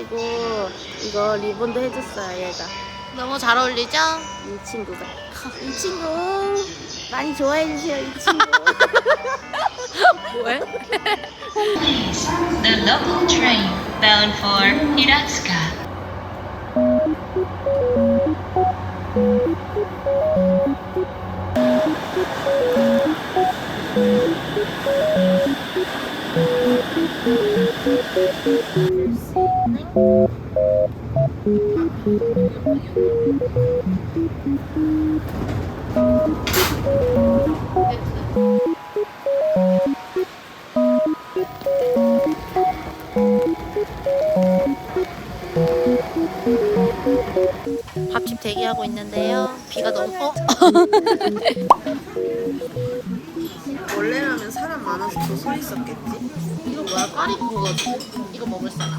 머리 따가지고 이거 리본도 해줬어요 얘가 너무 잘 어울리죠? 이 친구가 이 친구 많이 좋아해 주세요 이 친구 뭐해? The local train bound for Hiratsuka. 밥집 대기하고 있는데요. 비가 너무 어? 원래라면 사람 많아서 더서 있었겠지? 이거 뭐야? 까리고거지. 이거 먹을 사람.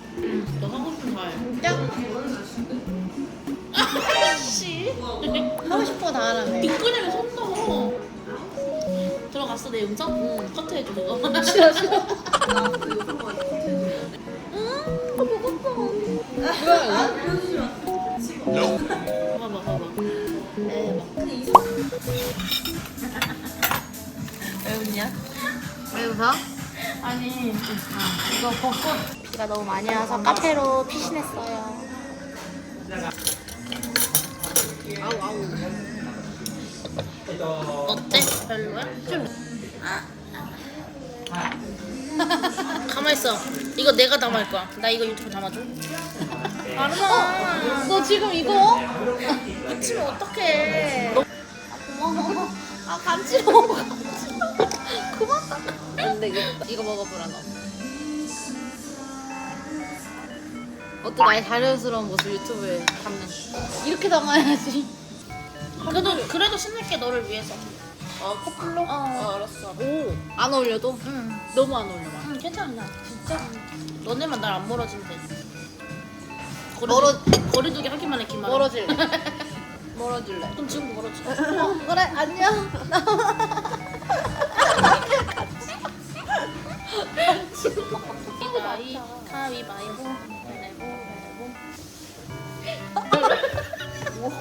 너 하고 싶은 거 해. 진짜? 아씨. 하고 거다 하라며. 뒷근에는 손 넣어 들어갔어 내 음성? 응 커트해줘 그거 싫어 싫어. 아니 이거 벚꽃 비가 너무 많이 와서 카페로 피신했어요. 아우 아우 어때? 별로야? 좀 가만 있어 이거 내가 담을 거야 나 이거 유튜브 담아줘 알아 너 지금 이거? 미치면 어떡해 고마워. 아 간지러워. 닦아. 안 되겠다. 이거 먹어보라 너. 어때? 나의 자연스러운 모습 유튜브에 담는. 이렇게 담아야지. 그래도 그래도 신날게 너를 위해서. 어 커플로? 어. 알았어. 오 안 어울려도? 응, 너무 안 어울려 막. 응 괜찮아. 진짜? 너네만 날 안 멀어지면 돼 거리, 멀어- 거리두기 하기만 해 기만 멀어질래. 멀어질래. 그럼 지금 멀어지 어, 그래 안녕 가위바위보 레보 레보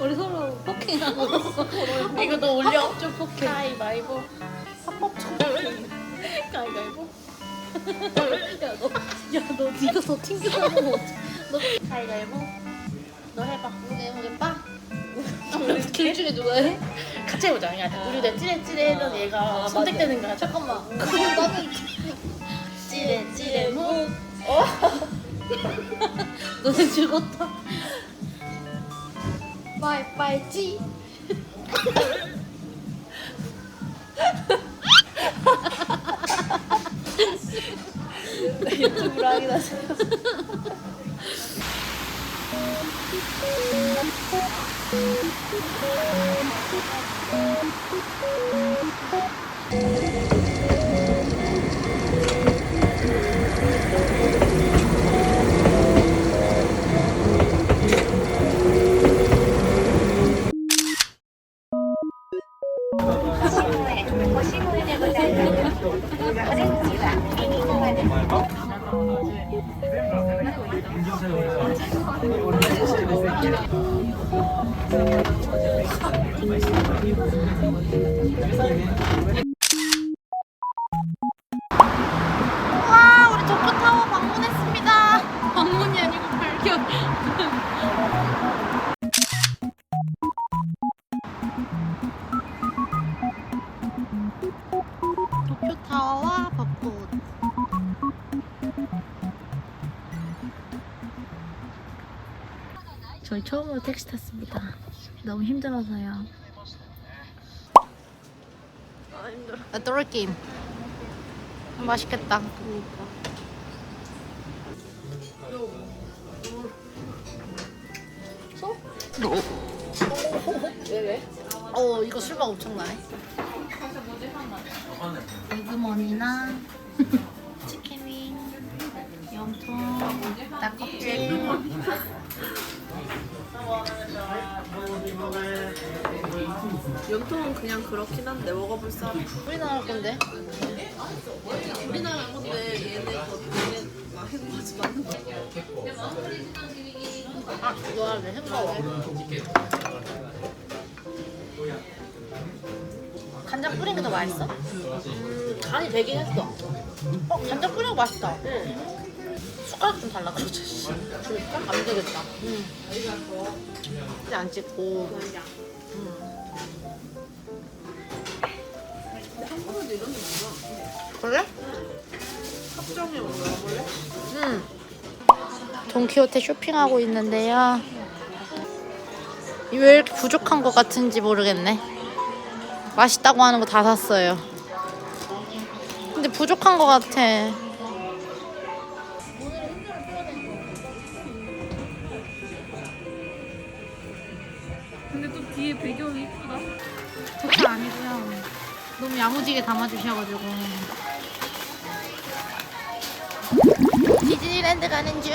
우리 서로 포킹하고 있어. 이거 너 올려. 좀 포킹. 가위바위보 합법 좀 가위바위보 야너 야, 너 네가 더 튕겨나면 너 가위바위보 너 해봐. 누가 해보겠다? 우리 둘 중에 누가 해? 같이 해보자. 야 우리 내 찌레찌레 해던 얘가 아, 선택되는 거야. 잠깐만. 나는 찌레찌레 무. 너네 죽었다. 빠이빠이지. 유튜브로 하긴 하세요 와 우리 도쿄타워 방문했습니다 방문이 아니고 발견 저와 벚꽃 저희 처음으로 택시 탔습니다. 너무 힘들어서요. 아 힘들어 아 또럴 게임. 맛있겠다. 그러니까 어? 왜 왜? 어 이거 술가 엄청 나 에그머니나 치킨윙, 염통, 낙껍질. 염통은 그냥 그렇긴 한데 먹어볼 사람. 우리나라 건데. 우리나라 건데 얘네 거 얘네 막 해가지고 하는 거. 아 이거 할래 햄버거. 간장 뿌린 게 더 맛있어? 음, 간이 되긴 했어. 어 간장 거 맛있다. 응. 숟가락 좀 달라 그러자. 씨. 줄까? 안 되겠다. 응. 이제 안 찍고. 게 많아. 그래? 합정에 먹어볼래? 응. 돈키호테 쇼핑하고 있는데요. 왜 이렇게 부족한 것 같은지 모르겠네. 맛있다고 하는 거 다 샀어요. 근데 부족한 것 같아. 근데 또 뒤에 배경이 이쁘다. 그게 아니고요. 너무 야무지게 담아주셔가지고. 디즈니랜드 가는 중.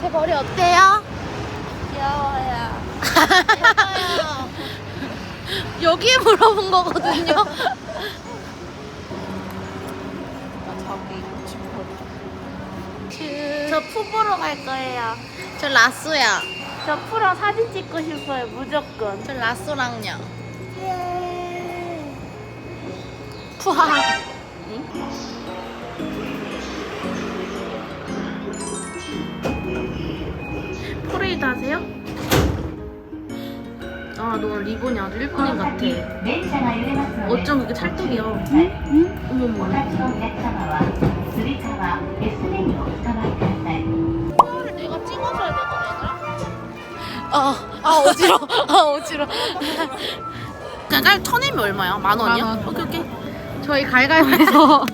제 머리 어때요? 귀여워요. 여기에 물어본 거거든요. 저푸 보러 갈 거예요. 저 라쏘야. 저 푸랑 사진 찍고 싶어요. 무조건. 저 라쏘랑요. 예. 푸하. 프레이드 하세요? 아, 너 리본이 아주 일본인 같아. 어쩜 이렇게 찰떡이야. 응? 어머 내가 찍어줘야 되거든, 아, 아, 어지러. 아, 어지러. 그러니까 천이면 얼마야? 만 원이야? 만 오케이, 오케이. 저희 갈갈해서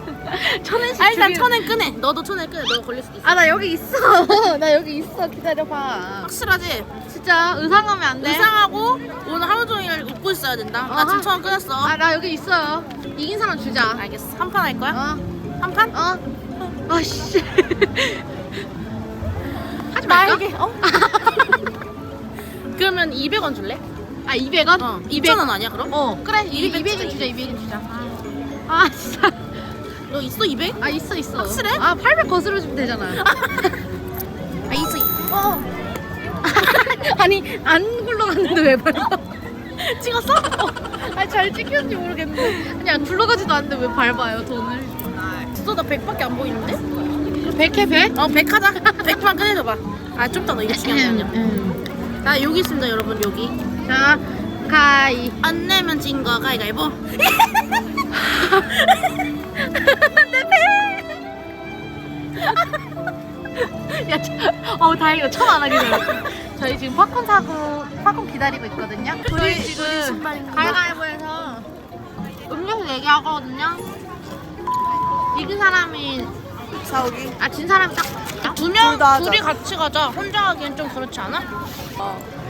천엔씩 아, 일단 천엔 끄네. 너도 천엔 끄네. 너 걸릴 수도 있어. 아, 나 여기 있어. 나 여기 있어. 기다려봐. 확실하지? 진짜 의상하면 안 돼? 의상하고 오늘 하루 종일 웃고 있어야 된다. 나 지금. 천원 끊었어. 아 나 여기 있어요. 이긴 사람 주자. 알겠어. 한 판 할 거야? 어. 한 판? 어. 아 씨. 하지 말까? 나에게. 어? 그러면 200원 줄래? 아 200원? 어. 2,000원 아니야, 그럼? 어 그래 200 200원 주자 200원 주자. 아 진짜. 너 있어, 200? 아 있어 있어. 확실해? 아 800 거스러 주면 되잖아. 아, 있어. 있어. 어. 아니 안 굴러갔는데 왜 밟아? 찍었어? 아니 잘 찍혔는지 모르겠는데 그냥 굴러가지도 않는데 왜 밟아요 돈을? 진짜 나 100밖에 안 보이는데? 100해 100? 어, 100 하자. 100만 꺼내줘봐. 아, 좀 더 너 이거 중요한 게 아니야. 음. 나 여기 있습니다, 여러분, 여기. 자 가이 안 내면 진 거 가위가위보. 야, 저, 어 다행이다 천안 하기 전에 저희 지금 팝콘 사고 팝콘 기다리고 있거든요 저희 지금? 가위바위보에서 음료수 얘기하거든요 이긴 사람이 사오기. 아 진 사람이 딱두 명, 둘다 하자. 둘이 같이 가자. 혼자 하기엔 좀 그렇지 않아?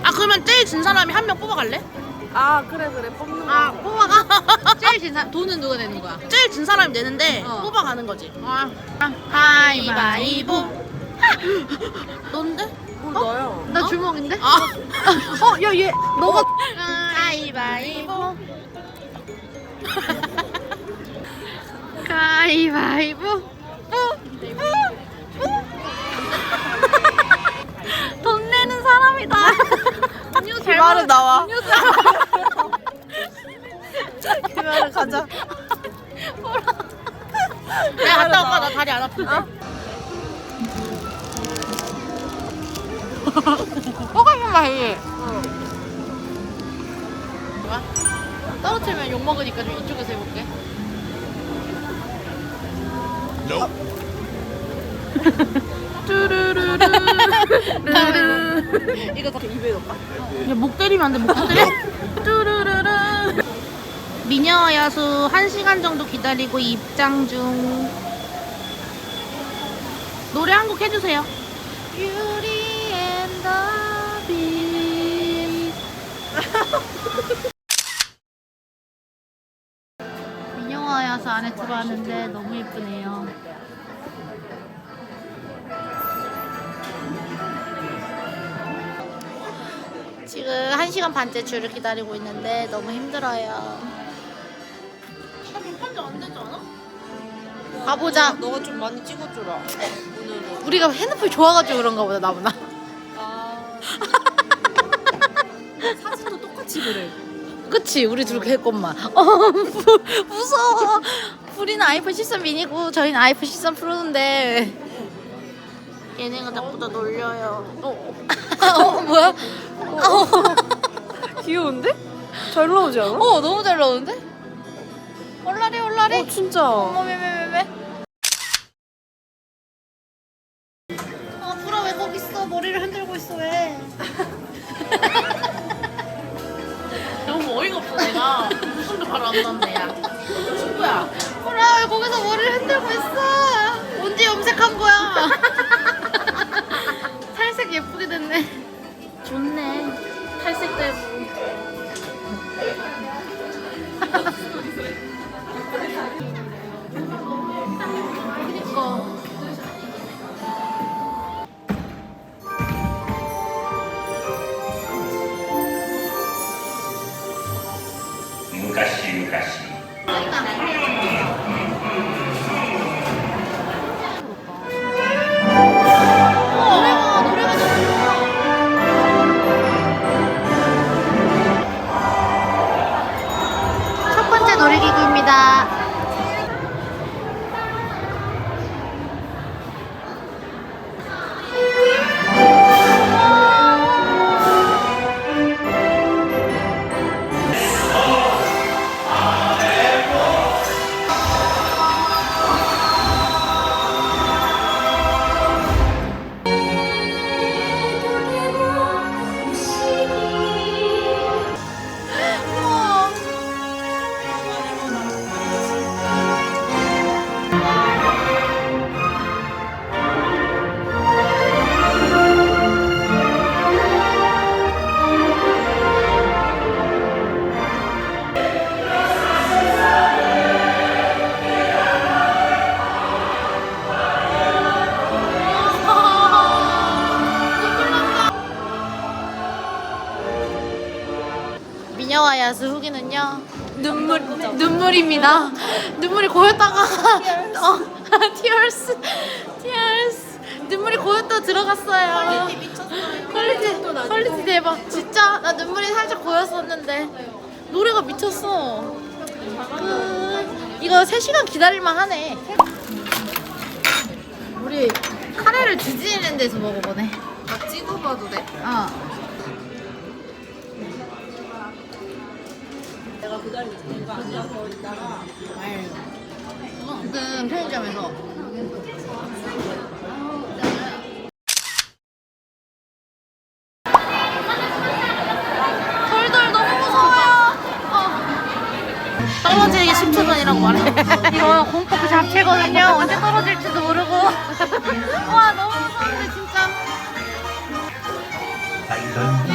아, 그러면 제일 진 사람이 한 명 뽑아갈래? 아 그래 그래 뽑는 거. 아 뽑아가 제일 진 사람 돈은 누가 내는 거야? 제일 진 사람이 내는데 어. 뽑아가는 거지. 아 가위바위보 넌데? 어, 너야. 나 주먹인데? 아, 어, 야, 얘, 너가. 가위바위보. 가위바위보. 어, 어, 어. 돈 내는 사람이다. 음료수 먹- 나와. 음료수 그러면 가자. 내가 갔다 올까? 나 다리 안 아픈데. 뽀가면 맛이. 뭐야? 떨어뜨리면 욕 먹으니까 좀 이쪽에서 해볼게. 뚜루루루. 이거 다 입에 넣을까? 야목 때리면 안 돼. 목 때려. 뚜루루루. 미녀와 야수 1시간 정도 기다리고 입장 중. 노래 한 곡 해주세요. Beauty 미녀와 야수 안에 들어왔는데 너무 예쁘네요. 지금 1시간 반째 줄을 기다리고 있는데 너무 힘들어요. 않아? 가보자. 너가 좀 많이 찍어주라. 오늘은. 우리가 핸드폰이 좋아가지고 그런가 보다 나보다. 같이 그래. 그치 우리 둘 했건만. 어 무- 무서워. 우리는 아이폰 13 미니고 저희는 아이폰 13 프로인데. 얘네가 자꾸 나 놀려요. 어, 어 뭐야? 어, 귀여운데? 잘 나오지 않아? 어 너무 잘 나오는데? 올라리 올라리. 진짜. 어머 왜왜왜 아 불아 왜 거기 있어? 머리를 흔들고 있어 왜? 바로 안 났네 야. 친구야. 왜 거기서 머리를 흔들고 있어? 언제 염색한 거야? 눈물입니다. 눈물이 고였다가 어 tears tears 눈물이 고였다 들어갔어요. 퀄리티 미쳤어요. 퀄리티 퀄리티 대박. 진짜 나 눈물이 살짝 고였었는데 노래가 미쳤어. 그, 이거 3시간 기다릴만 하네. 우리 카레를 디즈니랜드에서 먹어보네. 다 찍어봐도 돼? 어. 지금 편의점에서 돌돌 너무 무서워요. 어. 떨어지기 10초 전이라고 말해. 이거 공포 그 자체거든요. 언제 떨어질지도 모르고. 와 너무 무서운데 진짜.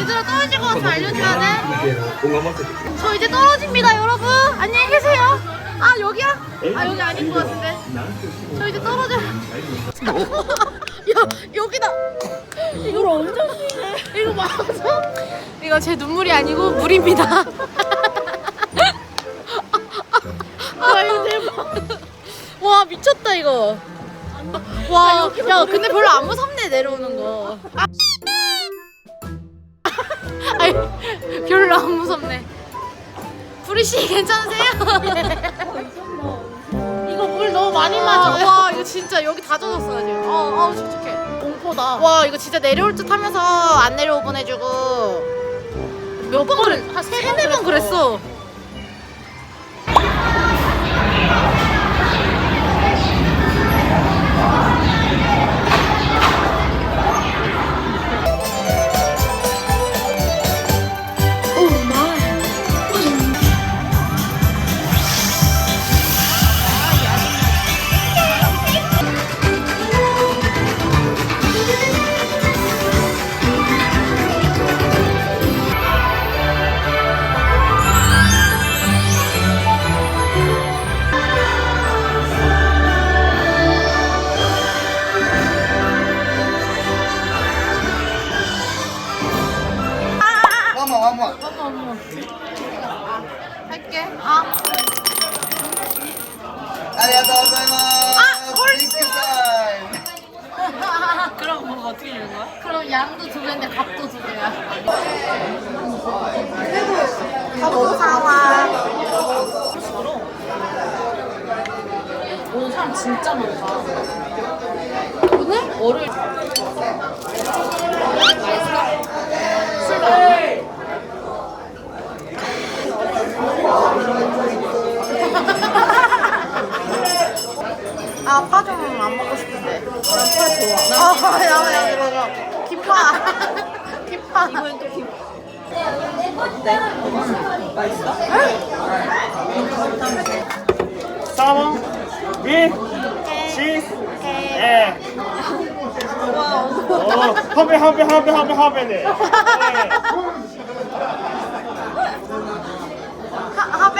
얘들아 떨어질 것 같으면 알려줘야 돼. 저 이제 떨어집니다, 여러분. 안녕히 계세요. 아 여기야? 아 여기 아닌 것 같은데. 저 이제 떨어져. 야 여기다. 이걸 엄청 쉬네. 이거 맞아? 이거 제 눈물이 아니고 물입니다. 아 이거 대박. 와 미쳤다 이거. 와, 야 근데 별로 안 무섭네 내려오는 거. 아. 아니 별로 안 무섭네. 구리 씨 괜찮으세요? 이거 물 너무 많이 맞아. 와 이거 진짜 여기 다 젖었어 지금. 어, 어 촉촉해. 공포다. 와 이거 진짜 내려올 듯 하면서 안 내려오 보내주고 몇번 그래? 한 세네 번 그랬어. 김파. 김파. 이번엔 또 김. 사모 위 치즈 예. 어. 네. 하, 하베.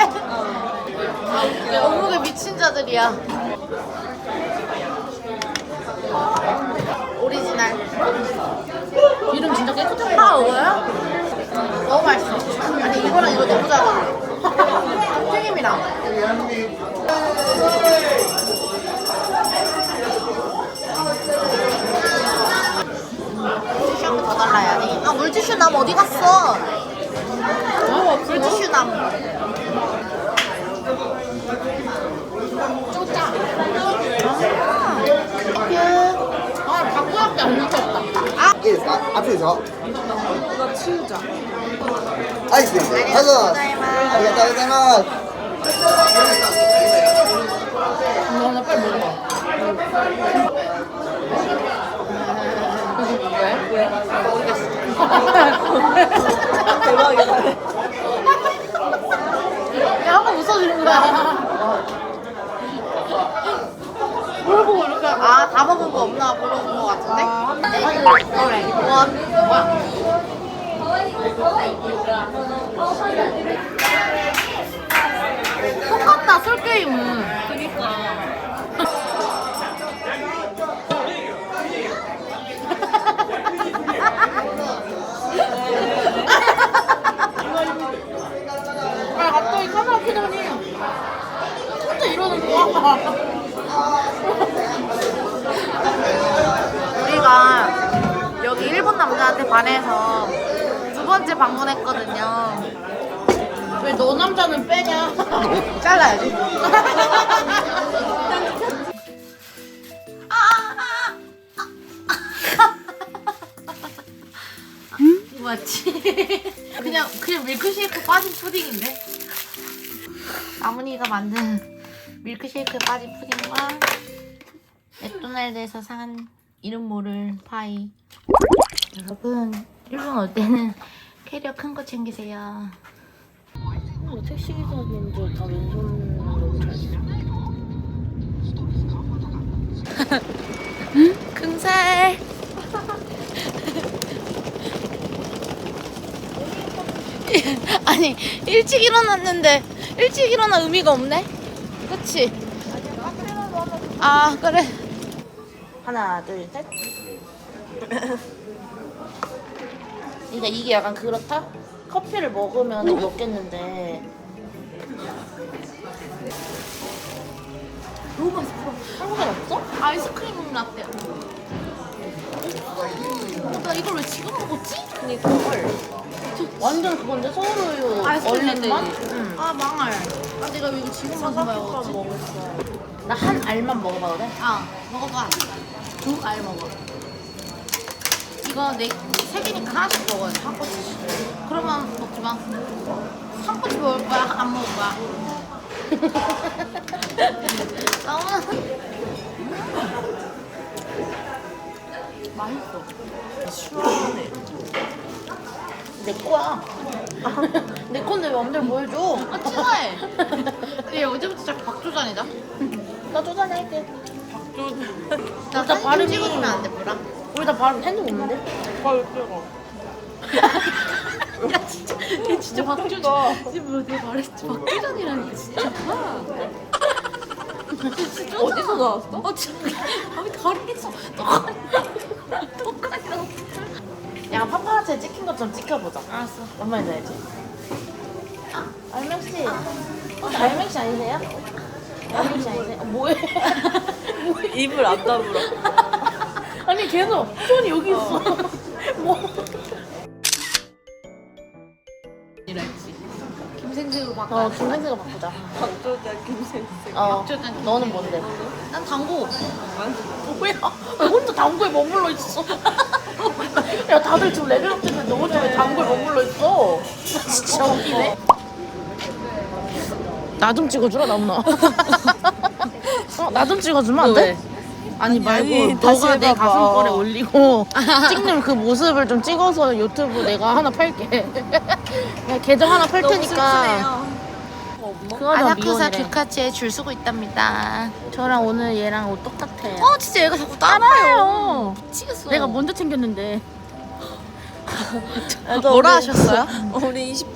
어묵에 미친 자들이야. 오리지널. 이름 진짜 깨끗하게. 파 먹어요? 너무 맛있어. 아니, 이거랑 이거 너무 잘 어울려. 튀김이랑. 물티슈 한 개 더 달라야 돼. 아, 물티슈 남 어디 갔어? 어, 물티슈 남. 아, 바꾸밖에 안 느꼈다. いいですか？熱いですよアイスですありがとうございますありがとうございますや嘘 뭘 보고 이렇게, 아, 다 먹은 거 없나 물어본 거 같은데? 원. 와. 똑같다, 솔게임은. 아, 갑자기 카메라 켜더니 혼자 이러는 거야. 우리가 여기 일본 남자한테 반해서 두 번째 방문했거든요. 왜 너 남자는 빼냐? 잘라야지. 이거 맞지? 그냥 그냥 밀크쉐이크 빠진 푸딩인데. 나문이가 만든 밀크쉐이크에 빠진 푸딩과 맥도날드에서 산 이름 모를 파이. 여러분 일본 올 때는 캐리어 큰 거 챙기세요. 택시 기사님들 다 왼손으로 잘 써. 금살. 아니 일찍 일어났는데 일찍 일어나 의미가 없네. 그치? 아 그래. 하나 둘 셋. 그러니까 이게 약간 그렇다. 커피를 먹으면 먹겠는데. 너무 맛있어. 한국엔 없어? 아이스크림 라떼. 어, 나 이걸 왜 지금 먹었지? 그니까 헐. 완전 그건데 서울우유 아이스크림 얼린 맛? 응. 아 망할. 아 내가 왜 이거 지금 먹은 거야? 먹었지? 나한 알만 먹어봐도 돼? 아 먹어봐. 두 알 먹어. 이거 네세 개니까 하나씩 먹어야 돼. 한 꼬치. 그러면 먹지 마. 한 꼬치 먹을 거야? 안 먹을 거야? 너무 내 거야. 내 건데 왜 맘대로 뭐 해줘? 아 치사해. 얘 어제부터 자꾸 박조잔이다. 나 쪼잔해 할게. 나나 사진 발음이- 좀 찍어주면 안 돼, 뭐라? 우리 다 바로 핸드폰 없는데? 야 진짜 얘 진짜 박조잔 지금 뭐 내가 말했지 박조잔이라니까 진짜 진짜 어디서 나왔어? 어 진짜 아왜 다르겠어 똑같이 똑같이 나왔어 야 파파라치 콩깍지에 찍힌 것처럼 찍혀보자. 알았어. 얼마나 알지? 아, 알맹씨. 혹시 알맹 씨 아니세요? 알맹 씨 아니세요? 어? 뭐해? 입을 안 다물어. 아니 계속 손이 여기 있어. 뭐? 김생생으로 바꿔. 어 김생생을 바꾸자. 박조장 김생생. 어. 너는 뭔데? 난 당구. 뭐야? 왜 혼자 당구에 머물러 있어? 야 다들 지금 레벨업 때문에 너 혼자 왜 당구에 머물러 있어? 진짜 웃기네. 나 좀 찍어주라 남나. 어, 나 좀 찍어주면 안 돼? 아니 말고 너가 내 가슴걸에 올리고 찍는 그 모습을 좀 찍어서 유튜브 내가 하나 팔게. 야, 계정 하나 팔 테니까. 그거 아나쿠사 미혼이래. 규카치에 줄 서고 있답니다. 저랑 오늘 얘랑 옷 똑같아. 어 진짜 얘가 자꾸 따라요. 미치겠어. 내가 먼저 챙겼는데. 뭐라 하셨어요? 우리 20.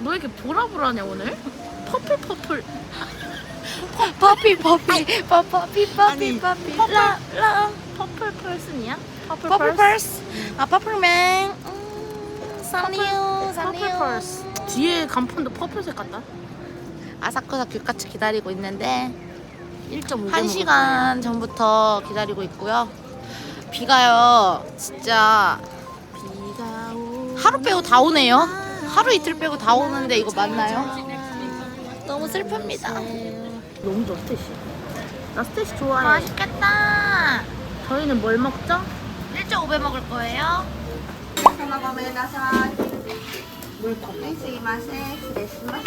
너 이렇게 보라보라냐 오늘? 퍼플 퍼플. 퍼피 퍼피 퍼피 퍼피 퍼피 라라 퍼플 펄슨이야? 퍼플, 퍼플 펄스? 아 퍼플맨 음, 퍼플 사니오 펄스. 뒤에 간판도 퍼플색 같다. 아사쿠사 규카치 기다리고 있는데 1.5. 한 시간 전부터 기다리고 있고요. 비가요, 진짜 비가 오. 하루 빼고 다 오네요. 하루 이틀 빼고 다 오는데 이거 맞나요? 너무 슬픕니다. 너무 좋아 스테이시. 나 스테이시 좋아해. 맛있겠다. 저희는 뭘 먹죠? 1.5배 먹을 거예요. ごめんなさい。はい、すいません。失礼します。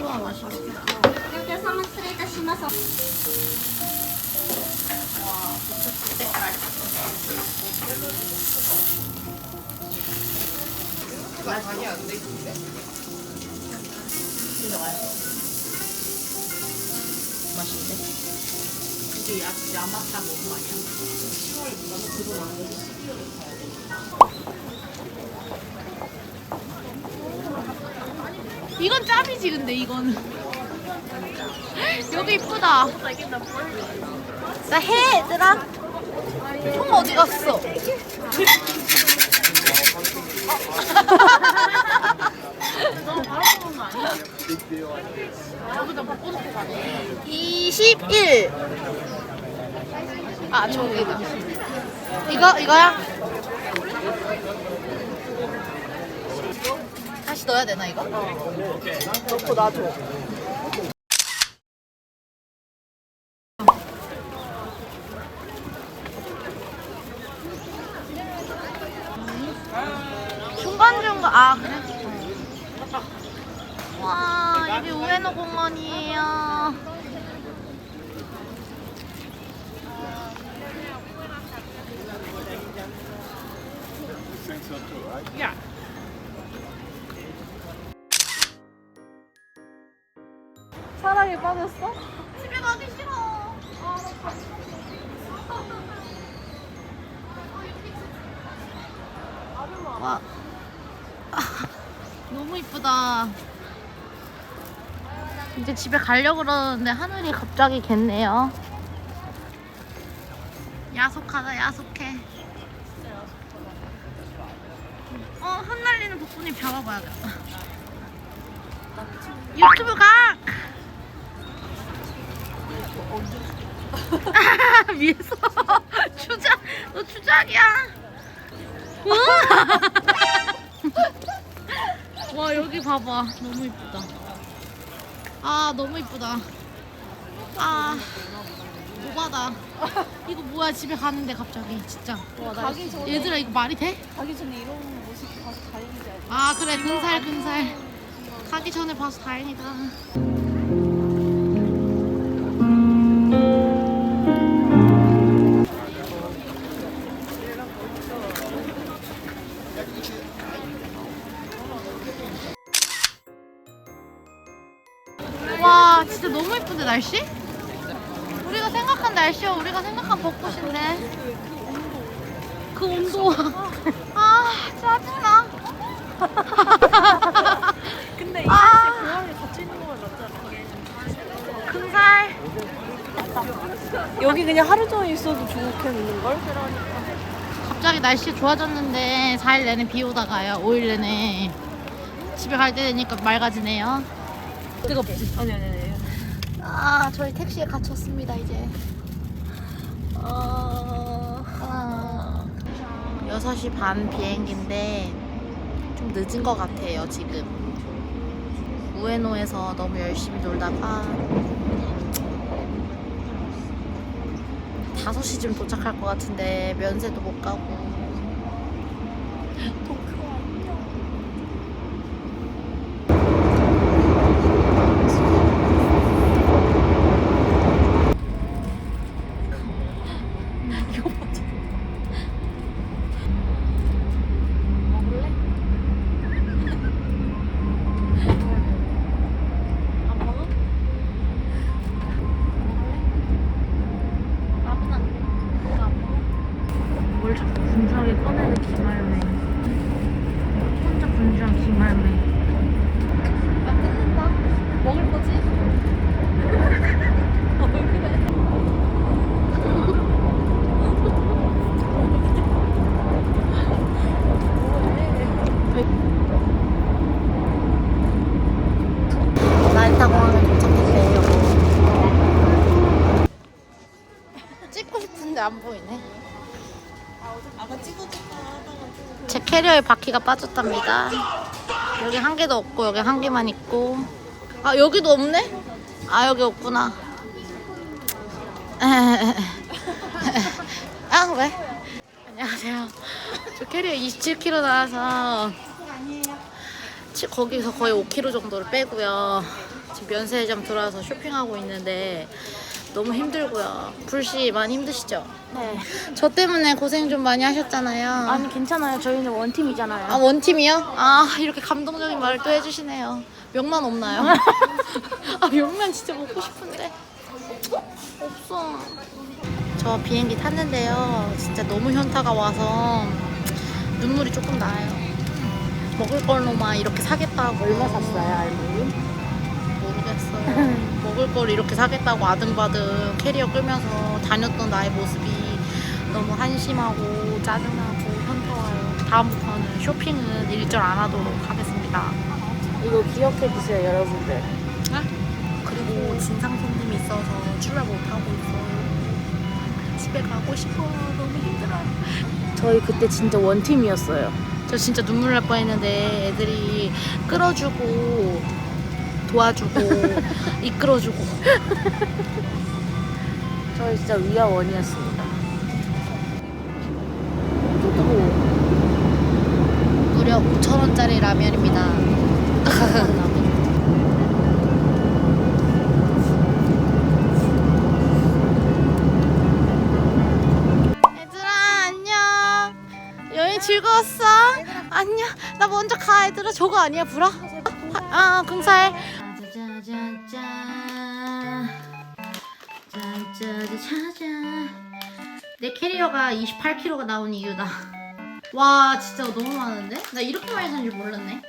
우와 맛있겠다. お客様失礼いたします。 이건 짭이지 근데 이거는 여기 이쁘다. 나해 얘들아. 통 어디 갔어 뭐 꽂고 가네. 21. 아, 저기다. 이거, 이거야? 다시 넣어야 되나, 이거? 넣고 놔줘. 중간중간, 아, 그래? 와, 여기 우에노 공원이에요. 사랑에 빠졌어? 집에 가기 싫어. 와. 너무 이쁘다. 이제 집에 가려고 그러는데 하늘이 갑자기 겠네요. 야속하다, 야속해. 어, 흩날리는 복분이 잡아봐야겠다. 유튜브 각! 위에서 추작 너 추작이야 와 여기 봐봐 너무 이쁘다 아 너무 이쁘다. 아 오바다. 이거 뭐야? 집에 가는데 갑자기 진짜. 가기 전에 얘들아 이거 말이 돼? 가기 전에 이런 모습 봐서 다행이지. 않아? 아 그래. 근살 근살. 가기 전에 봐서 다행이다 날씨? 우리가 생각한 날씨와 우리가 생각한 벚꽃인데 그 온도 아 짜증나 근데 이 아. 날씨에 공항에 갇혀 있는 거만 낫지 않아? 근살 여기 그냥 하루 종일 있어도 좋겠는걸? 갑자기 날씨 좋아졌는데 4일 내내 비 오다가요. 5일 내내 집에 갈 때 되니까 맑아지네요. 뜨겁지? 아니 아니 아, 저희 택시에 갇혔습니다, 이제. 아, 아. 6시 반 비행기인데 좀 늦은 것 같아요, 지금. 우에노에서 너무 열심히 놀다가 5시쯤 도착할 것 같은데 면세도 못 가고 먹을래? 안 먹어? 먹을래? 아무나 이거 안 먹어? 뭘 자꾸 분주하게 꺼내는 기말매 혼자 분주한 기말매 나 끊는다 먹을 거지? 왜 그래? 나리타 공항에 도착했대요. 찍고 싶은데 안 보이네. 제 캐리어에 바퀴가 빠졌답니다. 여기 한 개도 없고 여기 한 개만 있고. 아 여기도 없네? 아 여기 없구나. 아 왜? 안녕하세요. 저 캐리어 27kg 나와서 치- 거기서 거의 5kg 정도를 빼고요. 지금 면세점 들어와서 쇼핑하고 있는데 너무 힘들고요. 불씨 많이 힘드시죠? 네 저 때문에 고생 좀 많이 하셨잖아요. 아니 괜찮아요 저희는 원팀이잖아요 아 원팀이요? 아 이렇게 감동적인 말을 또 해주시네요. 명란 없나요? 아 명란 진짜 먹고 싶은데 없어. 저 비행기 탔는데요. 진짜 너무 현타가 와서 눈물이 조금 나요. 먹을 걸로만 이렇게 사겠다고 얼마 샀어요 알몸이? 모르겠어요. 먹을 걸 이렇게 사겠다고 아등바등 캐리어 끌면서 다녔던 나의 모습이 너무 한심하고 짜증나고 현타와요. 다음부터는 쇼핑은 일절 안 하도록 하겠습니다. 이거 기억해 주세요 여러분들 그리고 진상 손님이 있어서 출발 못 하고 있어요. 집에 가고 싶어요. 너무 힘들어요. 저희 그때 진짜 원팀이었어요 저 진짜 눈물 날 뻔했는데 애들이 끌어주고 도와주고 이끌어주고 저희 진짜 위아원이었습니다 무려 5천 원짜리 라면입니다. 얘들아 안녕. 여행 즐거웠어? 안녕. 나 먼저 가 얘들아. 저거 아니야 불어? 아 궁살. 짜자자잔. 내 캐리어가 28kg가 나온 이유다. 와 진짜 너무 많은데? 나 이렇게 많이 산줄 몰랐네.